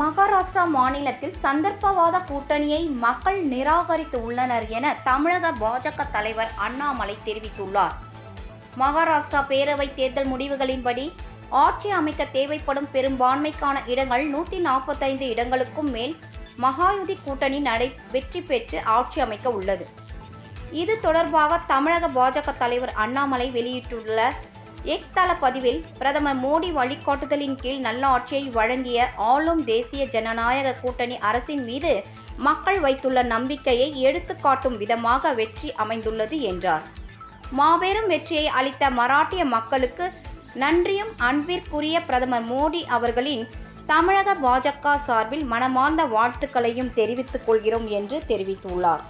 மகாராஷ்டிரா மாநிலத்தில் சந்தர்ப்பவாத கூட்டணியை மக்கள் நிராகரித்து உள்ளனர் என தமிழக பாஜக தலைவர் அண்ணாமலை தெரிவித்துள்ளார். மகாராஷ்டிரா பேரவை தேர்தல் முடிவுகளின்படி ஆட்சி அமைக்க தேவைப்படும் பெரும்பான்மைக்கான இடங்கள் நூற்றி நாற்பத்தைந்து இடங்களுக்கும் மேல் மகாயுதி கூட்டணி நடை வெற்றி பெற்று ஆட்சி அமைக்க உள்ளது. இது தொடர்பாக தமிழக பாஜக தலைவர் அண்ணாமலை வெளியிட்டுள்ள எக்ஸ் தள பதிவில் பிரதமர் மோடி வழிகாட்டுதலின் கீழ் நல்ல ஆட்சியை வழங்கிய ஆளும் தேசிய ஜனநாயக கூட்டணி அரசின் மீது மக்கள் வைத்துள்ள நம்பிக்கையை எடுத்துக்காட்டும் விதமாக வெற்றி அமைந்துள்ளது என்றார். மாபெரும் வெற்றியை அளித்த மராட்டிய மக்களுக்கு நன்றியும் அன்பிற்குரிய பிரதமர் மோடி அவர்களின் தமிழக பாஜக சார்பில் மனமார்ந்த வாழ்த்துக்களையும் தெரிவித்துக் கொள்கிறோம் என்று தெரிவித்துள்ளார்.